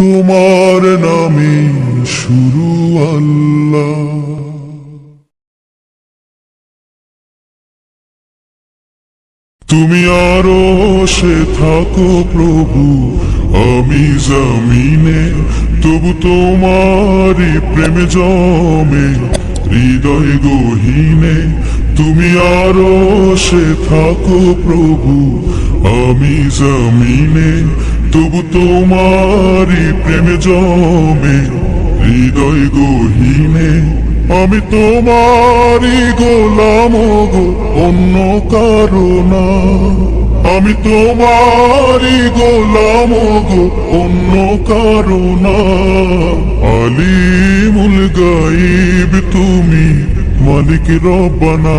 তোমার নামে শুরু আল্লাহ। তুমি আরও সে থাকো প্রভু, আমি জমিনে, তবু তোমারই প্রেম জমে, হৃদয় গহীনে। তুমি আরও সে থাকো প্রভু, আমি জমিনে তবু তোমারই প্রেম জমে, হৃদয় গহীনে, আমি তোমারই গোলাম গো, অন্য কারণা আমি তোমারই গোলাম গো, অন্য কারণা আলিমুল গাইব তুমি, মালিক রব্বানা।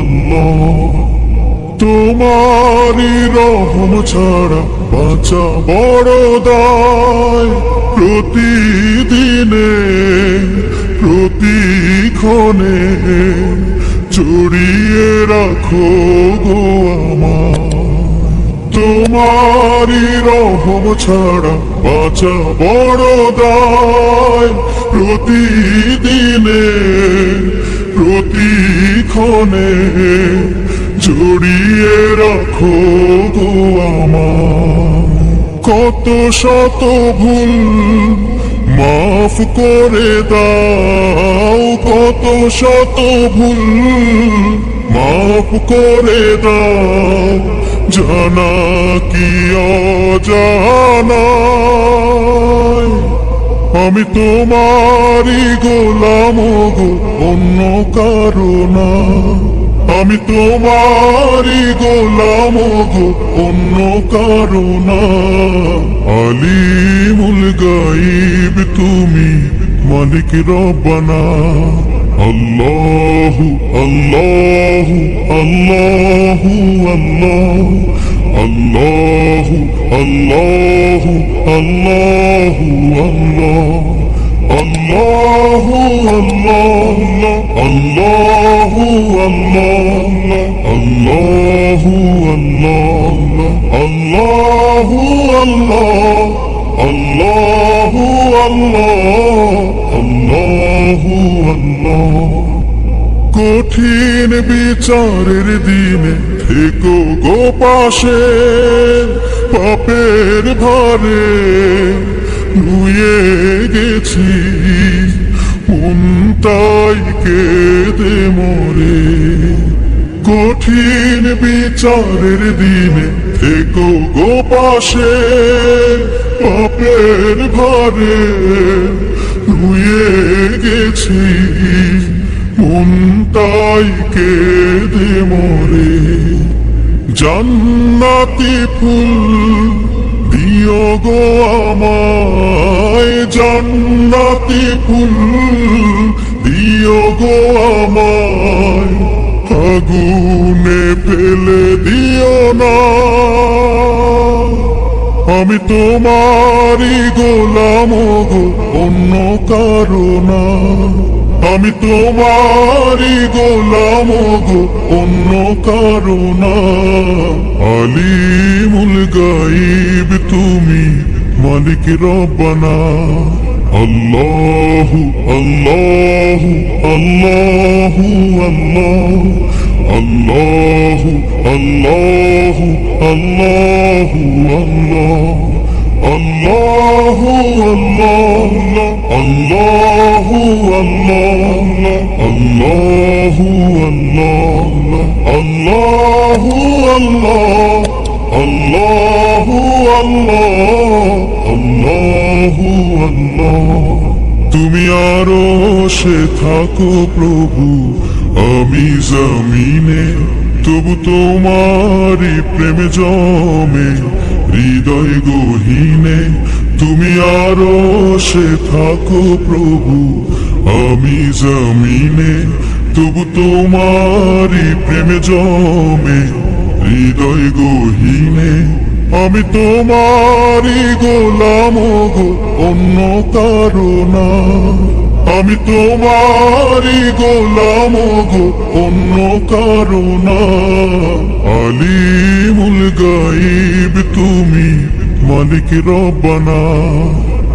আল্লাহু তোমারি রহম ছাড়া বাঁচা বড় দায়। প্রতিদিনে, প্রতিক্ষণে চড়িয়ে রাখো গো আমার তোমারি রহম ছাড়া বাঁচা বড় দায়। প্রতিদিনে প্রতিক্ষণে জড়িয়ে রাখো গো আমার কত শত ভুল মাফ করে দাও, কত শত ভুল মাফ করে দাও, জানা কি অজানা আমি তোমারই গোলাম গো, অন্য কারণা আমি তোমারই গোলাম গো, অন্য কারণা আলিমুল গাইব তুমি, মালিক রব্বানা। আল্লাহু আল্লাহু আল্লাহু, আল্লাহ। আল্লাহু আল্লাহু আল্লাহু আল্লাহ আল্লাহু আল্লাহ আল্লাহু আল্লাহ আল্লাহু আল্লাহ আল্লাহু আল্লাহ আল্লাহু আল্লাহ কঠিন বিচারের দিনে থেকো গো পাশে পাপের ভারে। নুয়ে গেছি তাই কেঁদে মরে। কঠিন বিচারের দিনে থেকো গো পাশে পাপের ভারে। নুয়ে গেছি মন তাই কেঁদে মরে। জান্নাতি ফুল দিও গো আমায়। জান্নাতি ফুল দিও গো আমায়। আগুনে ফেলে দিও না। আমি তোমারই গোলাম গো, অন্য কারণা আমি তোমারই গোলাম গো, অন্য কারণা আলিমুল গাইব তুমি, মালিক রব্বানা। আল্লাহু আল্লাহু আল্লাহু। আল্লাহ, আল্লাহু আল্লাহু আল্লাহু। আল্লাহ আল্লাহু, আল্লাহ। তুমি আরও সে থাকো প্রভু, আমি জমিনে, তবু তোমারই প্রেম জমে, হৃদয় গহীনে, তুমি আরও সে থাকো প্রভু আমি জমিনে, তবু তোমারই প্রেমে জমে, হৃদয় গহীনে, আমি তোমারই গোলাম গো, অন্য কারণা আমি তোমারই গোলাম গো, অন্য কারণা আলিমুল গাইব তুমি, মালিক রব্বানা।